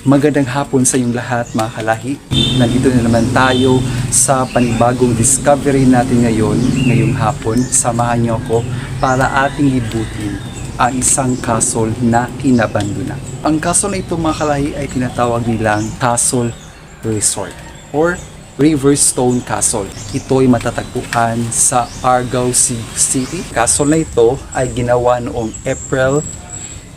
Magandang hapon sa inyong lahat mga kalahi. Nandito na naman tayo sa panibagong discovery natin ngayon, ngayong hapon. Samahan niyo ako para ating libutin ang isang castle na inabandona. Ang castle na ito mga kalahi ay tinatawag nilang Castle Resort or Riverstone Castle. Ito ay matatagpuan sa Argao City. Castle na ito ay ginawa noong April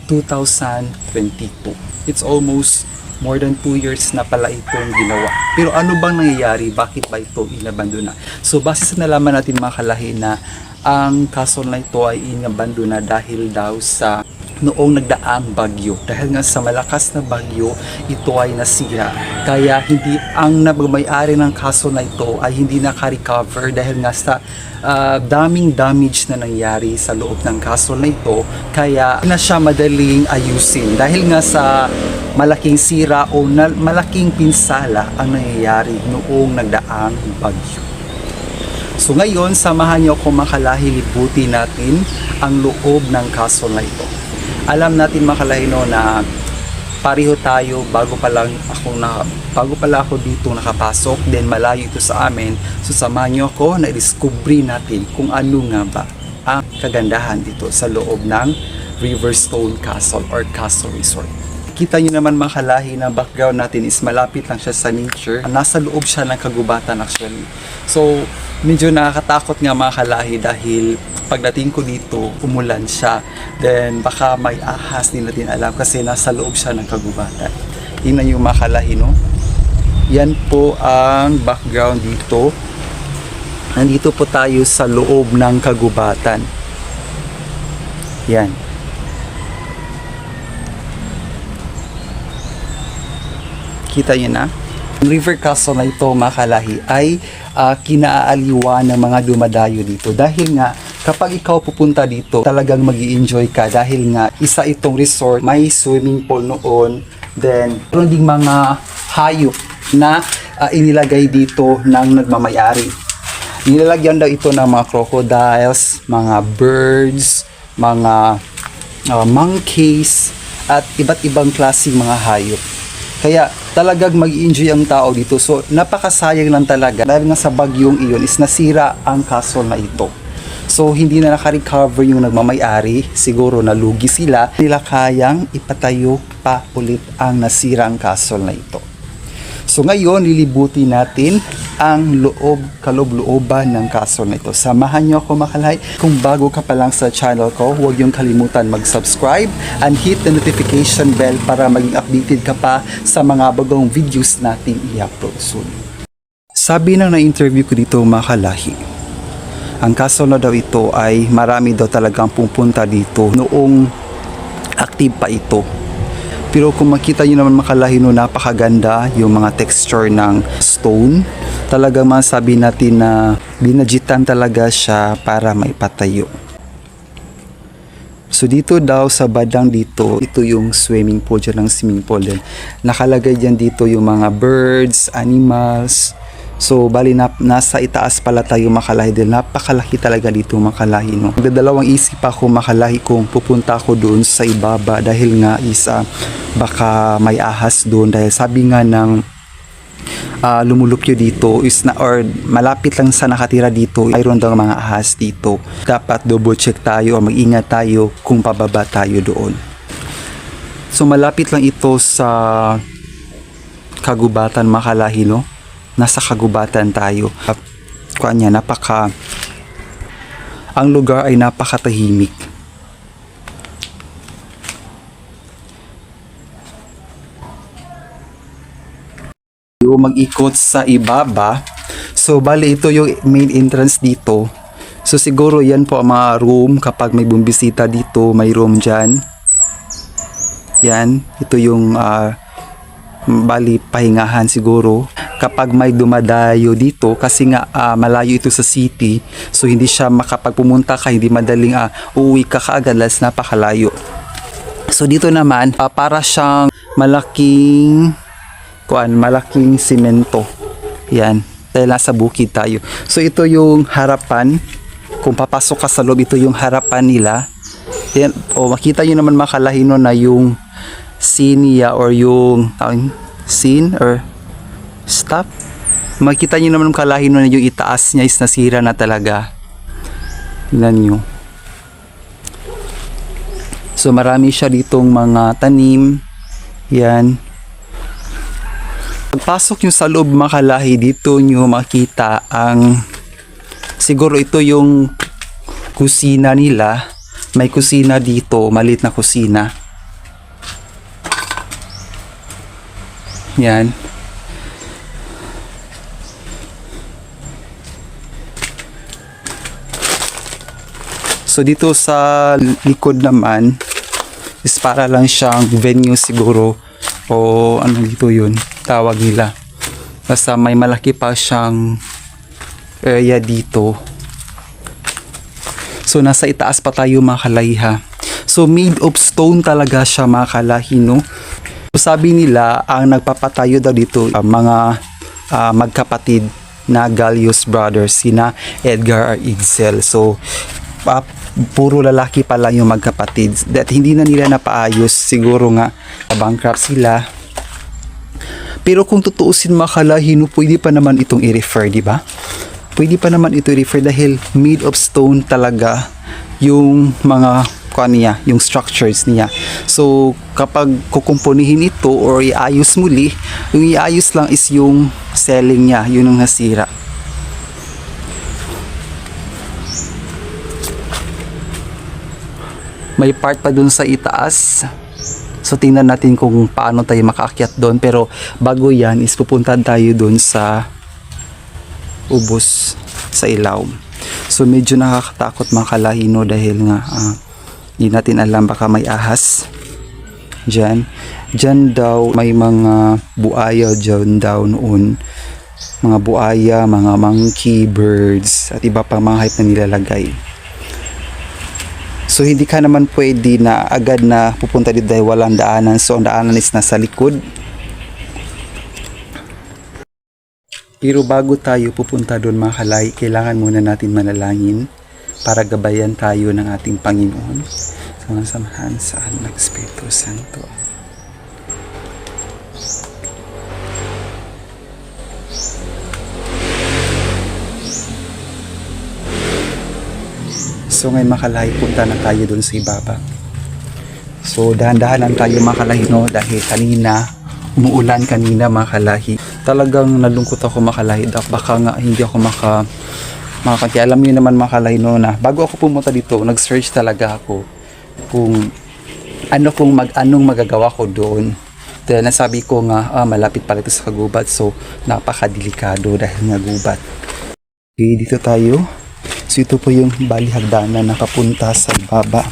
2022. It's almost more than 2 years na pala itong ginawa. Pero ano bang nangyayari? Bakit ba ito inabandona? So base sa nalaman natin mga kalahi na ang castle na ito ay inabandona dahil daw sa noong nagdaang bagyo. Dahil nga sa malakas na bagyo, ito ay nasira. Kaya hindi ang nagmamayari ng castle na ito ay hindi naka-recover dahil nga sa ah, daming damage na nangyari sa loob ng castle na ito. Kaya na siya madaling ayusin. Dahil nga sa malaking sira o na, malaking pinsala ang nangyayari noong nagdaang bagyo. So ngayon, samahan niyo ako makalahi libuti natin ang loob ng castle na ito. Alam natin makalahi no na pareho tayo bago pa lang ako na bago pala ako dito nakapasok then malayo ito sa amin so samahan niyo ako na discovery natin kung ano nga ba ang kagandahan dito sa loob ng Riverstone Castle or Castle Resort kita nyo naman mga kalahi na background natin is malapit lang siya sa nature. Nasa loob siya ng kagubatan actually. So, medyo nakakatakot nga mga kalahi dahil pagdating ko dito, umulan siya. Then, baka may ahas, din natin alam kasi nasa loob siya ng kagubatan. Tingnan yung mga kalahi, no? Yan po ang background dito. Nandito po tayo sa loob ng kagubatan. Yan. Kita niyo na? River Castle na ito, mga kalahi, ay ah, kinaaaliwa ng mga dumadayo dito. Dahil nga, kapag ikaw pupunta dito, talagang mag enjoy ka. Dahil nga, isa itong resort, may swimming pool noon. Then, meron ding mga hayop na ah, inilagay dito ng nagmamayari. Nilalagyan daw ito ng mga crocodiles, mga birds, mga uh, monkeys, at iba't ibang klaseng mga hayop. Kaya talagang mag-enjoy ang tao dito. So napakasayang lang talaga dahil nga sa bagyong iyon is nasira ang castle na ito. So hindi na naka-recover yung nagmamayari, siguro nalugi sila. Nila kayang ipatayo pa ulit ang nasirang castle na ito. So ngayon, lilibuti natin ang loob, kaloob-looban ng castle na ito. Samahan niyo ako makalay. Kung bago ka pa lang sa channel ko, huwag yung kalimutan mag-subscribe and hit the notification bell para maging updated ka pa sa mga bagong videos nating i-upload soon. Sabi ng na-interview ko dito mga kalahi, ang castle na daw ito ay marami daw talagang pupunta dito noong active pa ito. Pero kung makita nyo naman makalahi no, napakaganda yung mga texture ng stone. Talaga masabi natin na binajitan talaga siya para maipatayo. So dito daw sa badang dito, ito yung swimming pool dyan ng swimming pool. Nakalagay dyan dito yung mga birds, animals. So bali na, nasa itaas pala tayo makalahi din. Napakalaki talaga dito makalahi no. Nagdadalawang isip ako makalahi kung pupunta ako doon sa ibaba dahil nga isa baka may ahas doon dahil sabi nga ng uh, lumulupyo dito is na or malapit lang sa nakatira dito mayroon daw mga ahas dito dapat double check tayo o mag-ingat tayo kung pababa tayo doon so malapit lang ito sa kagubatan makalahi no nasa kagubatan tayo kuan niya napaka ang lugar ay napakatahimik mag-ikot sa ibaba. So, bali ito yung main entrance dito. So, siguro yan po ang mga room kapag may bumbisita dito, may room dyan. Yan, ito yung ah, bali pahingahan siguro. Kapag may dumadayo dito, kasi nga ah, malayo ito sa city, so hindi siya makapagpumunta ka, hindi madaling ah, uuwi ka kaagad, las napakalayo. So dito naman, ah, para siyang malaking kuan malaking simento. Yan. Dahil nasa bukid tayo. So ito yung harapan. Kung papasok ka sa loob, ito yung harapan nila. Yan. O makita nyo naman makalahino na yung niya or yung tawag- scene or stop. Makita niyo naman yung kalahi nun na yung itaas niya is nasira na talaga. Tingnan niyo. So marami siya ditong mga tanim. Yan. Pagpasok nyo sa loob mga kalahi, dito nyo makita ang siguro ito yung kusina nila. May kusina dito, malit na kusina. Yan. So dito sa likod naman is para lang siyang venue siguro o ano dito yun tawag nila. Basta may malaki pa siyang area dito. So nasa itaas pa tayo mga kalayha. So made of stone talaga siya mga kalahi no. So, sabi nila ang nagpapatayo daw dito ang mga ah, magkapatid na Gallius brothers sina Edgar R. Edsel. So pa, puro lalaki pa lang yung magkapatid. That hindi na nila napaayos siguro nga bankrupt sila. Pero kung tutuusin makalahino, pwede pa naman itong i-refer, di ba? Pwede pa naman ito i-refer dahil made of stone talaga yung mga kuha yung structures niya. So, kapag kukumpunihin ito or iayos muli, yung iayos lang is yung selling niya, yun ang nasira. May part pa dun sa itaas. So tingnan natin kung paano tayo makaakyat doon. Pero bago yan is pupunta tayo doon sa ubos sa ilaw. So medyo nakakatakot mga kalahino dahil nga hindi natin alam baka may ahas dyan. Dyan daw may mga buaya dyan daw noon. Mga buaya, mga monkey, birds at iba pang mga hype na nilalagay. So hindi ka naman pwede na agad na pupunta dito dahil walang daanan. So ang daanan is nasa likod. Pero bago tayo pupunta doon mga kalay, kailangan muna natin manalangin para gabayan tayo ng ating Panginoon sa mga samahan sa Anak Espiritu Santo. So ngayon makalahi punta na tayo doon sa ibaba. So dahan-dahan lang tayo makalahi no dahil kanina umuulan kanina makalahi. Talagang nalungkot ako makalahi baka nga hindi ako maka makakati. Alam niyo naman makalahi no na bago ako pumunta dito nag-search talaga ako kung ano kung mag anong magagawa ko doon. Dahil nasabi ko nga ah, malapit pala ito sa kagubat so napakadelikado dahil nga gubat. Okay, dito tayo. So ito po yung bali hagdanan na papunta sa baba.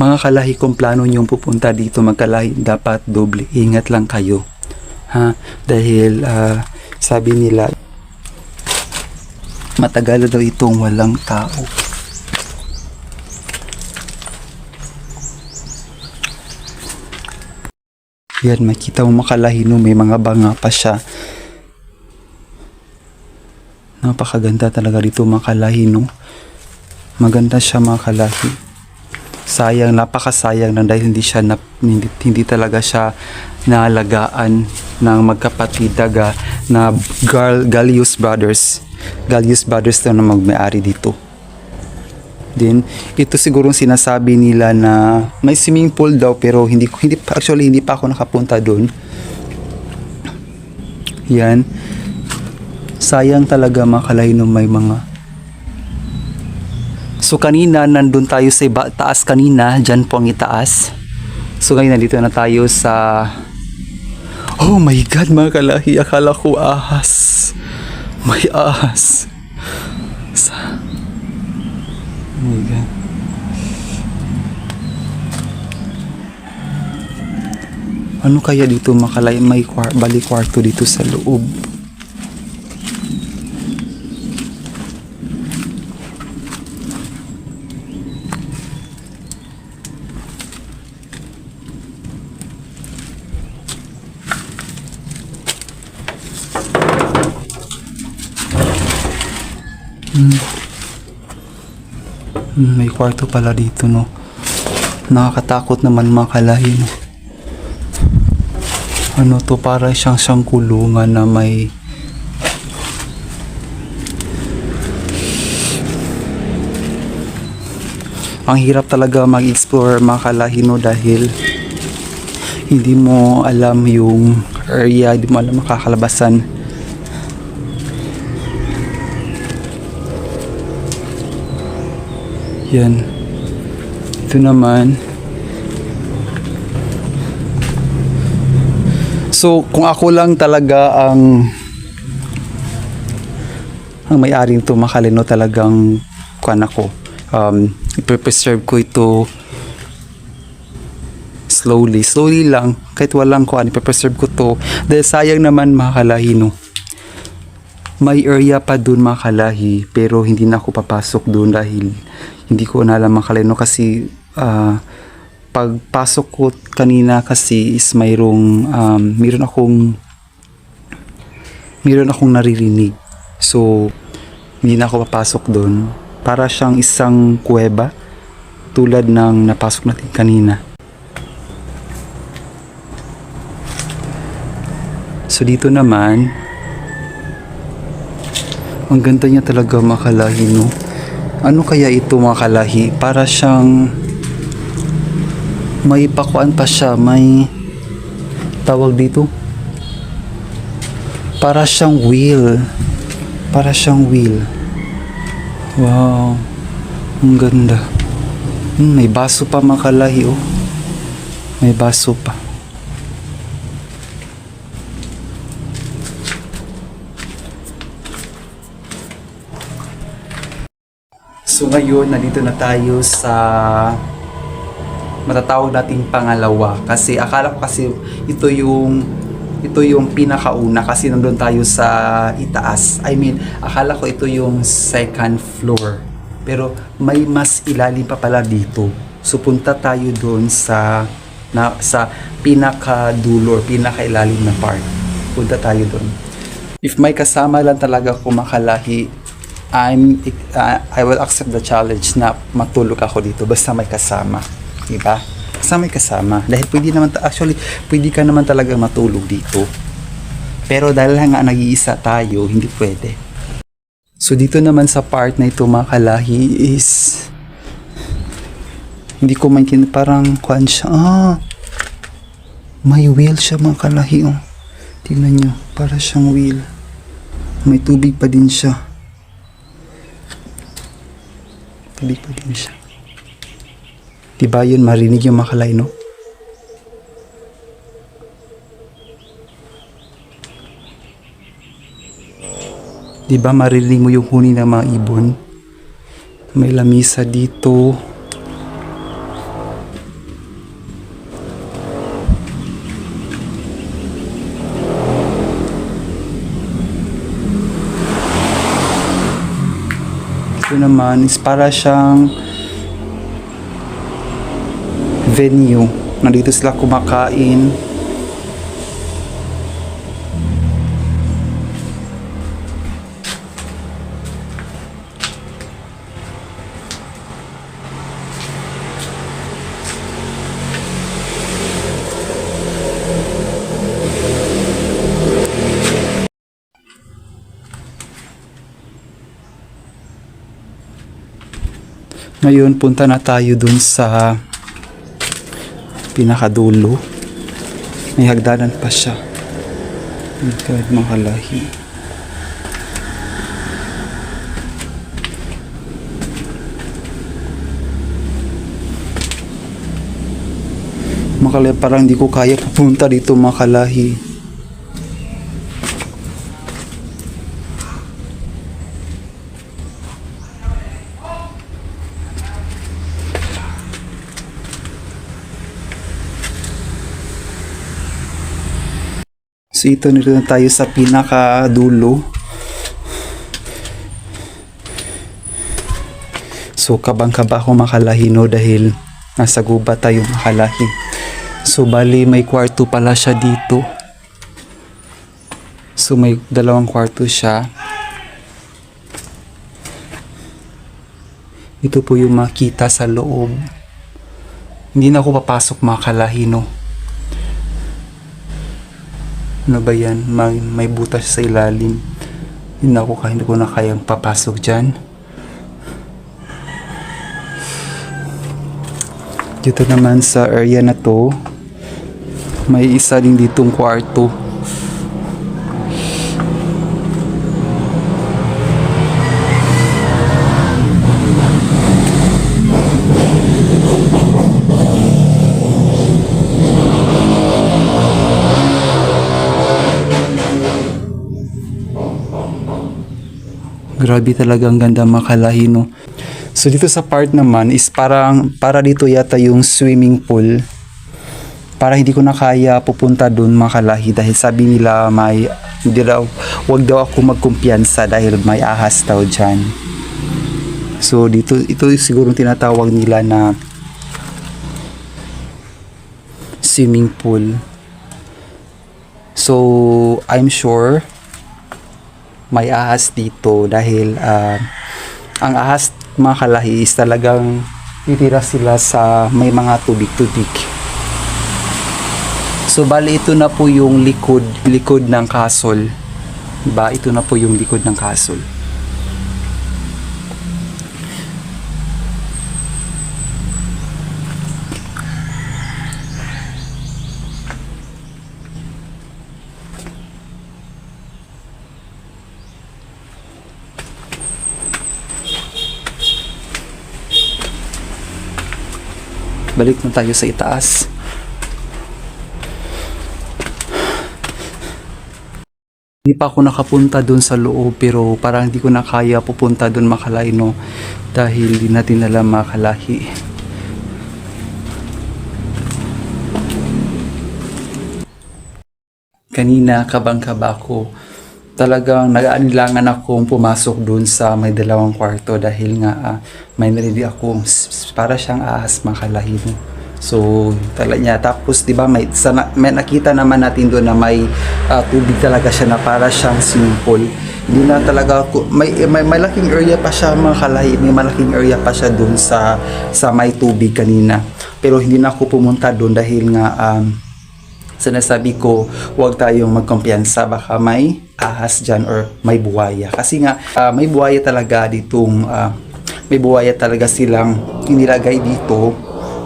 Mga kalahi kung plano niyong pupunta dito magkalahi, dapat doble ingat lang kayo. Ha? Dahil ah, sabi nila matagal daw itong walang tao. Yan, makita mo makalahi no, may mga banga pa siya. Napakaganda talaga dito makalahi no. Maganda siya makalahi sayang napakasayang lang dahil hindi siya nap, hindi, hindi talaga siya naalagaan ng magkapatid daga na Gal, Gallius Brothers. Gallius Brothers daw na magmayari dito. Din ito siguro sinasabi nila na may swimming pool daw pero hindi hindi actually hindi pa ako nakapunta doon yan. Sayang talaga makalay no may mga So kanina nandun tayo sa iba, taas kanina, dyan po ang itaas. So ngayon nandito na tayo sa Oh my god mga kalahi, akala ko ahas. May ahas. Sa Oh my god. Ano kaya dito makalay may kwar- bali kwarto dito sa loob? May kwarto pala dito, no? Nakakatakot naman mga kalahi, no? Ano to, para siyang siyang kulungan na may... Ang hirap talaga mag-explore mga kalahi, no? Dahil hindi mo alam yung area, hindi mo alam makakalabasan. Yan. Ito naman. So, kung ako lang talaga ang ang may-ari nito makalino talagang kuan ako. Um, ipreserve ko ito slowly. Slowly lang. Kahit walang kuan, ipreserve ko to. Dahil sayang naman makakalahi, no? May area pa dun makalahi, pero hindi na ako papasok dun dahil hindi ko na alam makalino kasi ah, pagpasok ko kanina kasi is mayroong um, mayroon akong mayroon akong naririnig. So, hindi na ako papasok doon. Para siyang isang kuweba tulad ng napasok natin kanina. So, dito naman, ang ganda niya talaga makalahi, no? Ano kaya ito makalahi? Para siyang may pakuan pa siya, may tawag dito. Para siyang wheel. Para siyang wheel. Wow. Ang ganda. Hmm, may baso pa makalahi, oh. May baso pa. So ngayon, nandito na tayo sa matatawag nating pangalawa kasi akala ko kasi ito yung ito yung pinakauna kasi nandun tayo sa itaas. I mean, akala ko ito yung second floor. Pero may mas ilalim pa pala dito. So punta tayo doon sa na, sa pinakadulo or pinakailalim na part. Punta tayo doon. If may kasama lang talaga ako makalahi, I'm uh, I will accept the challenge na matulog ako dito basta may kasama, 'di ba? Basta may kasama dahil pwede naman ta- actually pwede ka naman talaga matulog dito. Pero dahil nga nag-iisa tayo, hindi pwede. So dito naman sa part na ito mga kalahi is hindi ko maintindihan parang kuan siya. Ah, may wheel siya mga kalahi. Oh. Tingnan nyo, para siyang wheel. May tubig pa din siya. Tubig pa din siya. Diba yun marinig yung makalay, no? Diba marinig mo yung huni ng mga ibon? May lamisa dito. Ito naman is para siyang venue. Nandito sila kumakain. Ngayon, punta na tayo dun sa pinakadulo. May hagdanan pa siya. God, mga lahi. Makala parang di ko kaya pupunta dito mga kalahi. So ito nito na tayo sa pinakadulo. So kabang-kaba ako makalahino dahil nasa guba tayo makalahi. So bali may kwarto pala siya dito. So may dalawang kwarto siya. Ito po yung makita sa loob. Hindi na ako papasok mga kalahino. Ano ba yan? May, may butas sa ilalim. Na ako hindi ko na kayang papasok dyan. Dito naman sa area na to, may isa din ditong kwarto. Grabe talaga ang ganda mga kalahino. So dito sa part naman is parang para dito yata yung swimming pool. Para hindi ko na kaya pupunta doon mga kalahi dahil sabi nila may hindi daw wag daw ako magkumpiyansa dahil may ahas daw dyan. So dito ito siguro tinatawag nila na swimming pool. So I'm sure may ahas dito dahil ah, ang ahas mga kalahi is talagang titira sila sa may mga tubig-tubig. So bali ito na po yung likod likod ng castle. Ba ito na po yung likod ng castle. Balik na tayo sa itaas. Hindi pa ako nakapunta doon sa loob pero parang hindi ko na kaya pupunta doon makalahi no dahil di natin alam makalahi. Kanina kabang-kaba ako. Talagang nag-aanilangan akong pumasok doon sa may dalawang kwarto dahil nga ah, may narinig akong para siyang ahas makalahi no. So, tala niya. Tapos, di ba, may, sa, may nakita naman natin doon na may ah, tubig talaga siya na para siyang pool. Hindi na talaga may, may malaking area pa siya mga kalahi, may malaking area pa siya doon sa, sa may tubig kanina. Pero hindi na ako pumunta doon dahil nga, um, sinasabi ko, huwag tayong magkumpiyansa. Baka may ahas dyan or may buwaya. Kasi nga, ah, may buwaya talaga ditong, ah, may buwaya talaga silang inilagay dito,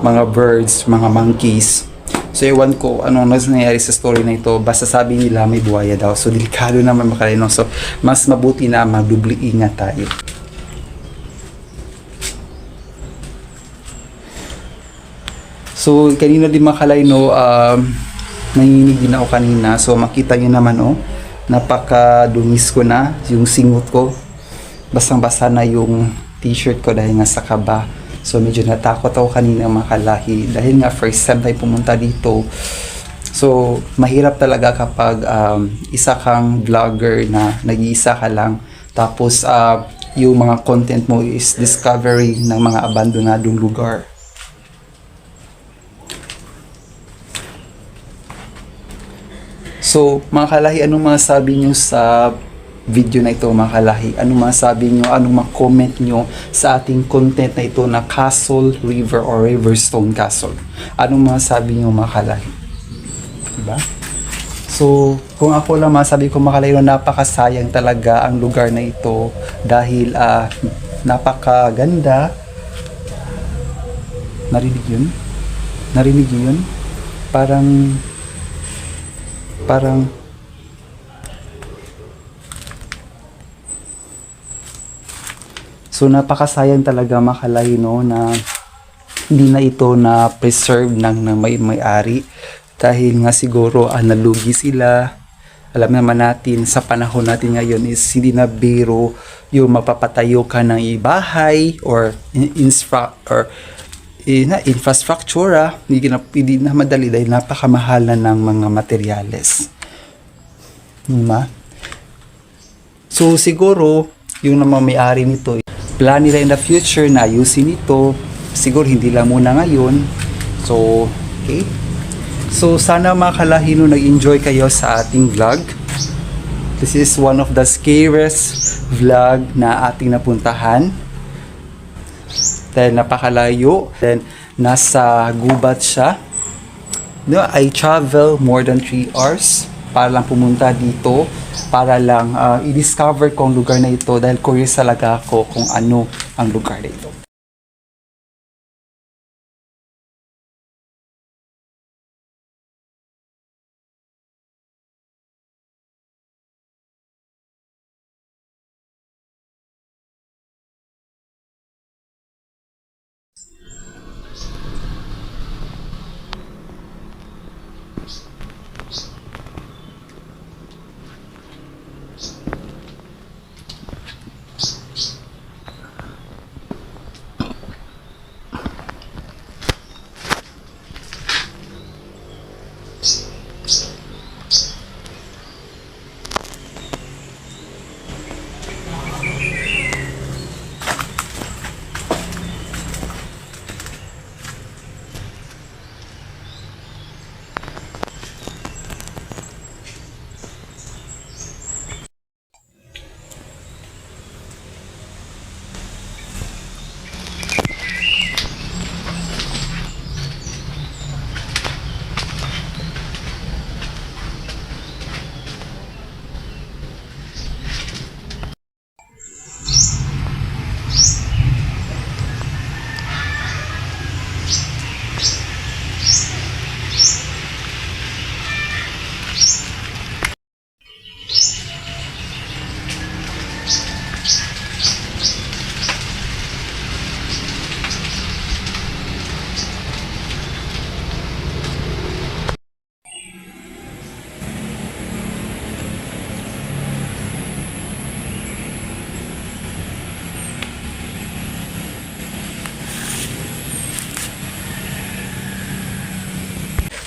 mga birds, mga monkeys. So, ewan ko ano mas nangyayari sa story na ito. Basta sabi nila may buwaya daw. So, delikado naman makalino. So, mas mabuti na magdubli ingat tayo. So, kanina din makalay no, um, nanginig din ako kanina. So, makita nyo naman, oh, napaka-dungis ko na yung singot ko. Basang-basa na yung t-shirt ko dahil nga sa kaba. So, medyo natakot ako kanina makalahi. Dahil nga first time tayo pumunta dito. So, mahirap talaga kapag um, isa kang vlogger na nag-iisa ka lang. Tapos, uh, yung mga content mo is discovery ng mga abandonadong lugar. So, mga kalahi, anong mga sabi nyo sa video na ito, mga kalahi? Anong mga sabi nyo, anong mga comment nyo sa ating content na ito na Castle River or Riverstone Castle? Anong mga sabi nyo, mga kalahi? Diba? So, kung ako lang masabi ko mga kalahi, napakasayang talaga ang lugar na ito dahil ah, napakaganda. Narinig yun? Narinig yun? Parang parang So napakasayang talaga makalahi no na hindi na ito na preserve ng, ng may may-ari. Dahil nga siguro ah, sila. Alam naman natin sa panahon natin ngayon is hindi na biro yung mapapatayo ka ng bahay or in, infra, or eh, na, infrastructure ah, hindi na, hindi na madali dahil napakamahal na ng mga materyales. Diba? So siguro, yung naman may-ari nito, plan nila in the future na ayusin ito. Siguro hindi lang muna ngayon. So, okay. So sana mga kalahino nag-enjoy kayo sa ating vlog. This is one of the scariest vlog na ating napuntahan. Then napakalayo. Then nasa gubat siya. No, I travel more than 3 hours para lang pumunta dito para lang ah, i-discover ko ang lugar na ito dahil curious talaga ako kung ano ang lugar na ito.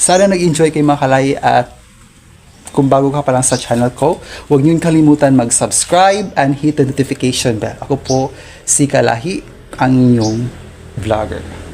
Sana nag-enjoy kayo mga kalay at kung bago ka pa lang sa channel ko, huwag niyo kalimutan mag-subscribe and hit the notification bell. Ako po si Kalahi, ang inyong vlogger.